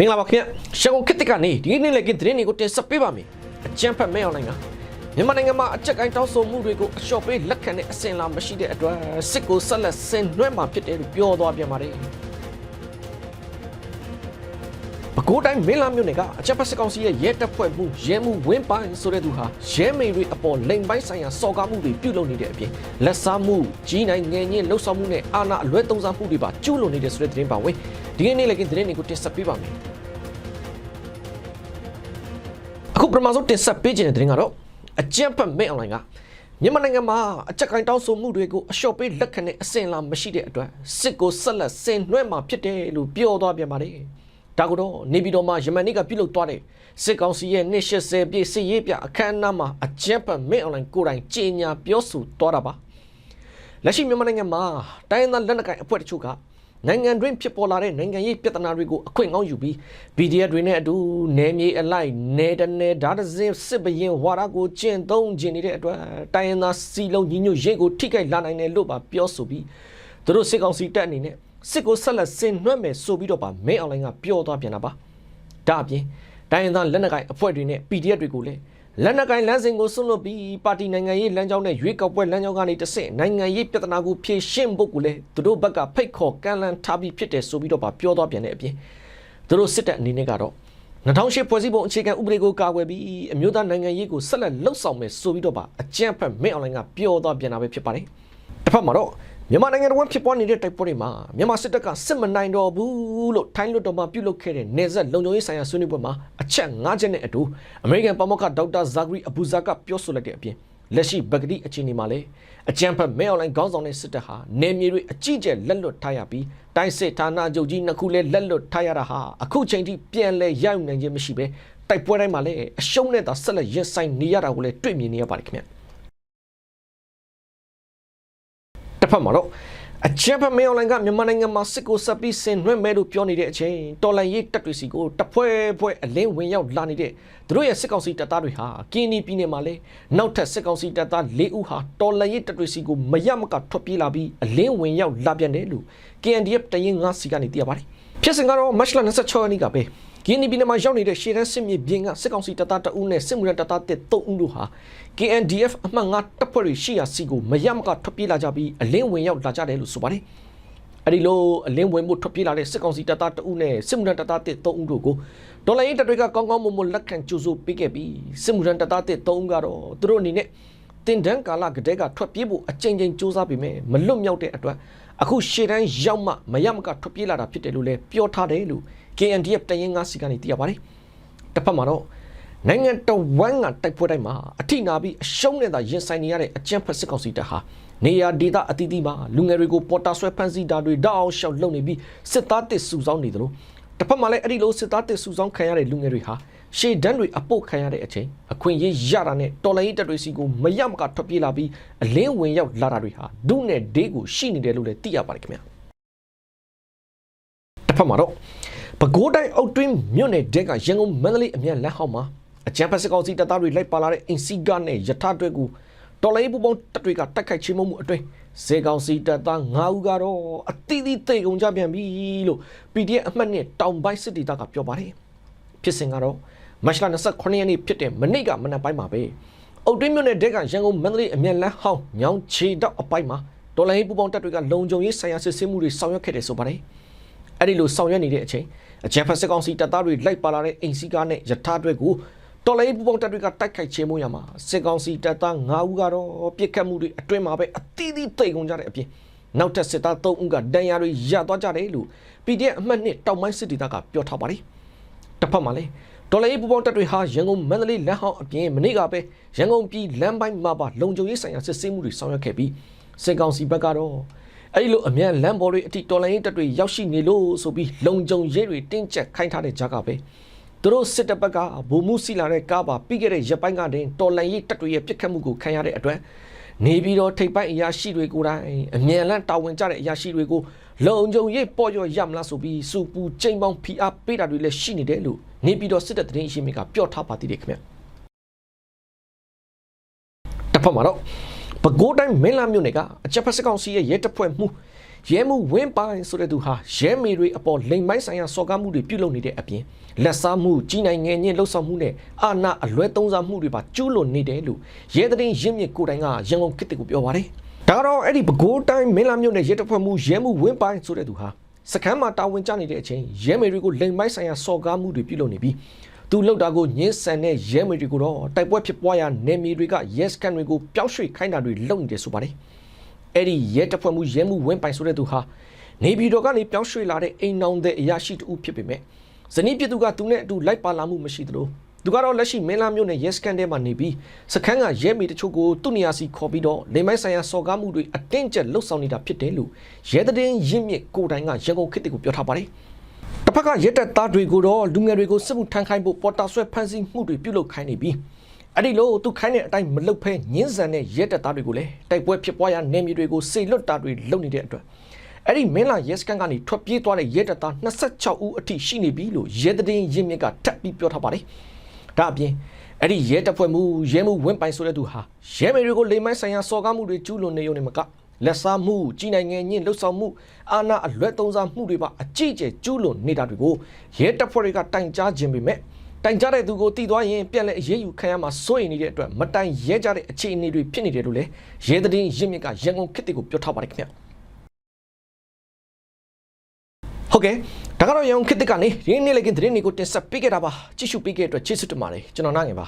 မင်္ဂလာပါခင်ဗျရှန်ကုန်ခေတ်သစ်ကနေဒီနေ့လည်းကသတင်းတွေကိုတင်ဆက်ပေးပါမယ်အကြံဖတ်မဲအွန်လိုင်းကမြန်မာနိုင်ငံမှာအကြက်ကိုင်းတောင်းဆိုမှုတွေကိုအလျှော့ပေးလက်ခံတဲ့အစဉ်လာမရှိတဲ့အတွက်စစ်ကိုဆက်လက်ဆင်နွှဲမှာဖြစ်တယ်လို့ပြောသွားပြန်ပါတယ်ပဲခူးတိုင်းမင်းလာမြို့နယ်ကအချက်ဖက်စစ်ကောင်စီရဲ့ရဲတပ်ဖွဲ့မှုရဲမှုဝင်းပိုင်းဆိုတဲ့သူဟာရဲမိန်တွေအပေါ်လိမ်ပိုင်းဆိုင်ရာစော်ကားမှုတွေပြုလုပ်နေတဲ့အပြင်လက်စားမှုကြီးနိုင်ငယ်ညင်းလှုပ်ဆောင်မှုနဲ့အာဏာအလွဲသုံးစားမှုတွေပါကျူးလွန်နေတဲ့ဆိုတဲ့သတင်းပါဝင် ဒီကနေ့လည်းကသတင်းတွေကိုတင်ဆက်ပေးပါမယ်အခုပထမဆုံးတင်ဆက်ပေးခြင်းတဲ့သတင်းကတော့အကြံဖက်မဲအွန်လိုင်းကမြန်မာနိုင်ငံမှာအကြက်ကိုင်းတောင်းဆိုမှုတွေကိုအလျှော့ပေးလက်ခံတဲ့အစဉ်လာမရှိတဲ့အတွက်စစ်ကိုဆက်လက်ဆင်နွှဲမှာဖြစ်တယ်လို့ပြောသွားပြန်ပါတယ်ဒါကတော့နေပြည်တော်မှာယမန်နေ့ကပြုလုပ်သွားတဲ့စစ်ကောင်စီရဲ့နှစ်80ပြည့်စစ်ရေးပြအခမ်းအနားမှာအကြံဖက်မဲအွန်လိုင်းကိုယ်တိုင်ကြေညာပြောဆိုသွားတာပါလက်ရှိမြန်မာနိုင်ငံမှာတိုင်းရင်းသားလက်နက်ကိုင်အဖွဲ့တချို့က နိုင်ငံတွင်းဖြစ်ပေါ်လာတဲ့နိုင်ငံရေးပြဿနာတွေကိုအခွင့်ကောင်းယူပြီး PDF တွေနဲ့အတူနယ်မြေအလိုက်နယ်တနယ်ဓာတ်တစင်းစစ်ဘရင်ဝါဒကိုကျင့်သုံးခြင်းနေတဲ့အတွက်တိုင်းရင်းသားစီလုံးညီညွတ်ရေးကိုထိခိုက်လာနိုင်တယ်လို့ပါပြောဆိုပြီးသူတို့စစ်ကောင်စီတပ်အနေနဲ့စစ်ကိုဆက်လက်ဆင်နွှဲမယ်ဆိုပြီးတော့ပါမဲအွန်လိုင်းကပြောသွားပြန်တာပါဒါအပြင်တိုင်းရင်းသားလက်နက်ကိုင်အဖွဲ့တွေနဲ့ PDF တွေကိုလည်း လက်နက်ကိုင်လမ်းစဉ်ကိုဆွန့်လွတ်ပြီးပါတီနိုင်ငံရေးလမ်းကြောင်းနဲ့ရွေးကောက်ပွဲလမ်းကြောင်းကနေတဆင့်နိုင်ငံရေးပြဿနာကိုဖြေရှင်းဖို့ကိုလည်းသူတို့ဘက်ကဖိတ်ခေါ်ကမ်းလှမ်းထားပြီးဖြစ်တယ်ဆိုပြီးတော့ပါပြောသွားပြန်တဲ့အပြင်သူတို့စစ်တပ်အနေနဲ့ကတော့2008ဖွဲ့စည်းပုံအခြေခံဥပဒေကိုကာကွယ်ပြီးအမျိုးသားနိုင်ငံရေးကိုဆက်လက်လှုပ်ဆောင်မယ်ဆိုပြီးတော့ပါအကြံဖက်မင်းအွန်လိုင်းကပြောသွားပြန်တာပဲဖြစ်ပါတယ်တစ်ဖက်မှာတော့ မြန်မာနိုင်ငံတော်ဖြစ်ပွားနေတဲ့တိုက်ပွဲတွေမှာမြန်မာစစ်တပ်ကစစ်မနိုင်တော့ဘူးလို့ထိုင်းလွှတ်တော်မှာပြုလုပ်ခဲ့တဲ့နေဆက်လုံခြုံရေးဆိုင်ရာဆွေးနွေးပွဲမှာအချက်၅ချက်နဲ့အတူအမေရိကန်ပမောက္ခဒေါက်တာဇာဂရီအဘူဇာကပြောဆိုလိုက်တဲ့အပြင်လက်ရှိဘဂတိအခြေအနေမှာလည်းအကြံဖက်မဲအွန်လိုင်းခေါင်းဆောင်တဲ့စစ်တပ်ဟာနေမြေတွေအကြီးကျယ်လက်လွတ်ထားရပြီးတိုင်းစစ်ဌာနချုပ်ကြီးနှစ်ခုလည်းလက်လွတ်ထားရတာဟာအခုချိန်ထိပြန်လဲရယူနိုင်ခြင်းမရှိပဲတိုက်ပွဲတိုင်းမှာလည်းအရှုံးနဲ့သာဆက်လက်ရင်ဆိုင်နေရတာကိုလည်းတွေ့မြင်နေရပါတယ်ခင်ဗျ တစ်ဖက်မှာတော့အချမ်းဖက်မဲအွန်လိုင်းကမြန်မာနိုင်ငံမှာစစ်ကိုဆက်ပြီးဆင်နွှဲမဲလို့ပြောနေတဲ့အချိန်တော်လိုင်းရေးတပ်တွေစီကိုတပွဲပွဲအလင်းဝင်ရောက်လာနေတဲ့သူတို့ရဲ့စစ်ကောင်စီတပ်သားတွေဟာကင်းနီပြည်နယ်မှာလဲနောက်ထပ်စစ်ကောင်စီတပ်သား၄ဦးဟာတော်လိုင်းရေးတပ်တွေစီကိုမရမကထွက်ပြေးလာပြီးအလင်းဝင်ရောက်လာပြန်တယ်လို့ KNDF တရင်9စီကနေသိရပါတယ်ဖြစ်စဉ်ကတော့မတ်လ26ရက်နေ့ကပဲ ကင်းနီပြည်နယ်မှာရောက်နေတဲ့ရှေ့တန်းစစ်မြေပြင်ကစစ်ကောင်စီတပ်သားတအုပ်နဲ့စစ်မှုထမ်းတပ်သားတစ်3ဦးတို့ဟာ KNDF အမှတ်9တပ်ဖွဲ့တွေရှိရာစီကိုမရမကထွက်ပြေးလာကြပြီးအလင်းဝင်ရောက်လာကြတယ်လို့ဆိုပါတယ်။အဲဒီလိုအလင်းဝင်မှုထွက်ပြေးလာတဲ့စစ်ကောင်စီတပ်သားတအုပ်နဲ့စစ်မှုထမ်းတပ်သားတစ်3ဦးတို့ကိုဒေါ်လာရင်းတပ်တွေကကောင်းကောင်းမွန်မွန်လက်ခံကြိုးဆိုပေးခဲ့ပြီးစစ်မှုထမ်းတပ်သားတစ်3ဦးကတော့သူတို့အနေနဲ့ တင်ဒန်းကာလကတဲ့ကထွက်ပြေးဖို့အကြိမ်ကြိမ်စူးစမ်းပေမဲ့မလွတ်မြောက်တဲ့အတွက်အခုရှေ့တန်းရောက်မှမရမကထွက်ပြေးလာတာဖြစ်တယ်လို့လည်းပြောထားတယ်လို့ KNDF တရင်9စီကနေသိရပါတယ်။တစ်ဖက်မှာတော့နိုင်ငံတော်ဝမ်းကတိုက်ပွဲတိုင်းမှာအထိနာပြီးအရှုံးနဲ့သာရင်ဆိုင်နေရတဲ့အကြမ်းဖက်စစ်ကောင်စီတပ်ဟာနေရာဒေသအသီးသီးမှာလူငယ်တွေကိုပေါ်တာဆွဲဖမ်းဆီးတာတွေတောက်အောင်ရှောက်လုပ်နေပြီးစစ်သားတစ်စုဆောင်းနေသလိုတစ်ဖက်မှာလည်းအဲ့ဒီလိုစစ်သားတစ်စုဆောင်းခံရတဲ့လူငယ်တွေဟာ ရှေ့တန်းတွေအပုတ်ခံရတဲ့အချိန်အခွင့်အရေးရတာနဲ့တော်လိုင်းရေးတပ်တွေစီကိုမရမကထွက်ပြေးလာပြီးအလင်းဝင်ရောက်လာတာတွေဟာဒုနဲ့ဒေးကိုရှိနေတယ်လို့လည်းသိရပါတယ်ခင်ဗျာတစ်ဖက်မှာတော့ပဲခူးတိုင်းအုတ်တွင်းမြို့နယ်တဲကရန်ကုန်မန္တလေးအမြန်လမ်းဟောင်းမှာအကြံဖက်စကောင်စီတပ်သားတွေလိုက်ပါလာတဲ့အင်စီကနဲ့ယထာတွဲကိုတော်လိုင်းပူပေါင်းတပ်တွေကတိုက်ခိုက်ချေမှုမှုအတွင်းစေကောင်စီတပ်သား9ဦးကတော့အတိအသီးသိကုန်ကြပြန်ပြီလို့ PDF အမှတ်နဲ့တောင်ပိုင်းစစ်တီတပ်ကပြောပါတယ်ဖြစ်စဉ်ကတော့ မတ်လ29ရက်နေ့ဖြစ်တဲ့မနေ့ကမနက်ပိုင်းမှာပဲအုတ်တွင်းမြို့နယ်တဲကရန်ကုန်မန္တလေးအမြန်လမ်းဟောင်းညောင်ချေတော့အပိုင်းမှာတော်လိုင်းပူပေါင်းတပ်တွေကလုံခြုံရေးဆိုင်ရာစစ်ဆေးမှုတွေဆောင်ရွက်ခဲ့တယ်ဆိုပါတယ်အဲ့ဒီလိုဆောင်ရွက်နေတဲ့အချိန်အကြံဖက်စစ်ကောင်စီတပ်သားတွေလိုက်ပါလာတဲ့အိမ်စီကားနဲ့ယထာတွဲကိုတော်လိုင်းပူပေါင်းတပ်တွေကတိုက်ခိုက်ချေမှုရမှာစစ်ကောင်စီတပ်သား9ဦးကတော့ပြစ်ခတ်မှုတွေအတွင်းမှာပဲအသီးသီးတိတ်ကုန်ကြတဲ့အပြင်နောက်ထပ်စစ်သား3ဦးကဒဏ်ရာတွေရသွားကြတယ်လို့ PDF အမှတ်နဲ့တောင်ပိုင်းစစ်တီတပ်ကပြောထားပါတယ်တစ်ဖက်မှာလည်း ဒေါ်လာရေးပူပေါင်းတပ်တွေဟာရန်ကုန်မန္တလေးလမ်းဟောင်းအပြင်မနေ့ကပဲရန်ကုန်ပြည်လမ်းပိုင်းမှာပါလုံခြုံရေးဆိုင်ရာစစ်ဆေးမှုတွေဆောင်ရွက်ခဲ့ပြီးစစ်ကောင်စီဘက်ကတော့အဲ့ဒီလိုအမြန်လမ်းပေါ်တွေအထိတော်လိုင်းရေးတပ်တွေရောက်ရှိနေလို့ဆိုပြီးလုံခြုံရေးတွေတင်းကျပ်ခိုင်းထားတဲ့ကြားကပဲသူတို့စစ်တပ်ဘက်ကဗိုလ်မှုစီလာတဲ့ကားပါပြီးခဲ့တဲ့ရက်ပိုင်းကတည်းတော်လိုင်းရေးတပ်တွေရဲ့ပြစ်ခတ်မှုကိုခံရတဲ့အတွက်နေပြီးတော့ထိပ်ပိုင်းအရာရှိတွေကိုယ်တိုင်အမြန်လမ်းတာဝန်ကျတဲ့အရာရှိတွေကိုလုံခြုံရေးပေါ်ရောရမလားဆိုပြီးစူပူချိန်ပေါင်းဖိအားပေးတာတွေလည်းရှိနေတယ်လို့ နေပြီးတော့စစ်တပ်တရင်အရှိမကပြောထားပါသေးတယ်ခင်ဗျတစ်ဖက်မှာတော့ပဲခူးတိုင်းမင်းလာမြို့နယ်ကအချက်ဖက်စကောင်စီရဲ့ရဲတပ်ဖွဲ့မှုရဲမှုဝင်းပိုင်းဆိုတဲ့သူဟာရဲမေတွေအပေါ်လိမ်မိုင်းဆိုင်ရာစော်ကားမှုတွေပြုလုပ်နေတဲ့အပြင်လက်စားမှုကြီးနိုင်ငယ်ညင်လှုပ်ဆောင်မှုနဲ့အာဏာအလွဲသုံးစားမှုတွေပါကျူးလွန်နေတယ်လို့ရဲသတင်းရင်းမြစ်ကိုယ်တိုင်ကရန်ကုန်ခေတ်ကိုပြောပါတယ်ဒါကတော့အဲ့ဒီပဲခူးတိုင်းမင်းလာမြို့နယ်ရဲတပ်ဖွဲ့မှုရဲမှုဝင်းပိုင်းဆိုတဲ့သူဟာ စခန်းမှာတာဝန်ကျနေတဲ့အချိန်ရဲမေတွေကိုလိမ်မိုင်းဆိုင်ရာစော်ကားမှုတွေပြုလုပ်နေပြီးသူလောက်တာကိုညှင်းဆန်တဲ့ရဲမေတွေကိုတော့တိုက်ပွဲဖြစ်ပွားရာနယ်မြေတွေကရဲစခန်းတွေကိုပျောက်ရွှေ့ခိုင်းတာတွေလုပ်နေတယ်ဆိုပါတယ်အဲ့ဒီရဲတပ်ဖွဲ့မှုရဲမှုဝင်းပိုင်ဆိုတဲ့သူဟာနေပြည်တော်ကနေပြောင်းရွှေ့လာတဲ့အိမ်နောင်တဲ့အရာရှိတူဖြစ်ပေမဲ့ဇနီးပြစ်သူကသူနဲ့အတူလိုက်ပါလာမှုမရှိသလို သူကတော့လက်ရှိမင်းလာမျိုးနဲ့ရဲစခန်းထဲမှာနေပြီးစခန်းကရဲမေတချို့ကိုသူ့နေရာစီခေါ်ပြီးတော့လိမ်မိုင်းဆိုင်ရာစော်ကားမှုတွေအတင်းကျပ်လှုပ်ဆောင်နေတာဖြစ်တယ်လို့ရဲတဲ့င်းရင်းမြစ်ကိုယ်တိုင်ကရန်ကုန်ခေတ်ကိုပြောထားပါတယ်တစ်ဖက်ကရဲတပ်သားတွေကိုတော့လူငယ်တွေကိုစစ်မှုထမ်းခိုင်းဖို့ပေါ်တာဆွဲဖမ်းဆီးမှုတွေပြုလုပ်ခိုင်းနေပြီးအဲ့ဒီလိုသူခိုင်းတဲ့အတိုင်းမလုပ်ဖဲညင်းဆန်တဲ့ရဲတပ်သားတွေကိုလည်းတိုက်ပွဲဖြစ်ပွားရာနေမြေတွေကိုစေလွတ်တာတွေလုပ်နေတဲ့အတွက်အဲ့ဒီမင်းလာရဲစကန်ကနေထွက်ပြေးသွားတဲ့ရဲတပ်သား26ဦးအထိရှိနေပြီလို့ရဲတည်င်းရင်းမြစ်ကထပ်ပြီးပြောထားပါတယ်။ ဒါအပြင်အဲ့ဒီရဲတပ်ဖွဲ့မှုရဲမှုဝင်းပိုင်ဆိုတဲ့သူဟာရဲမေတွေကိုလိမ်မိုင်းဆိုင်ရာစော်ကားမှုတွေကျူးလွန်နေရုံနဲ့မကလက်စားမှုကြီးနိုင်ငံညင်လှုပ်ဆောင်မှုအာဏာအလွဲသုံးစားမှုတွေပါအကြီးအကျယ်ကျူးလွန်နေတာတွေကိုရဲတပ်ဖွဲ့တွေကတိုင်ကြားခြင်းပေမဲ့တိုင်ကြတဲ့သူကိုတီးသွားရင်ပြန်လဲအရေးယူခံရမှာစိုးရိမ်နေတဲ့အတွက်မတိုင်ရဲကြတဲ့အခြေအနေတွေဖြစ်နေတယ်လို့လည်းရဲသတင်းရင်းမြစ်ကရန်ကုန်ခေတ်တွေကိုပြောထားပါတယ်ခင်ဗျဟုတ်ကဲ့ ဒါကတော့ရန်ကုန်ခေတ်ကနေရင်းနေလေကင်းသတင်းတွေကိုတင်ဆက်ပေးခဲ့တာပါကြည့်ရှုပေးခဲ့တဲ့အတွက်ကျေးဇူးတင်ပါတယ်ကျွန်တော်နိုင်ငယ်ပါ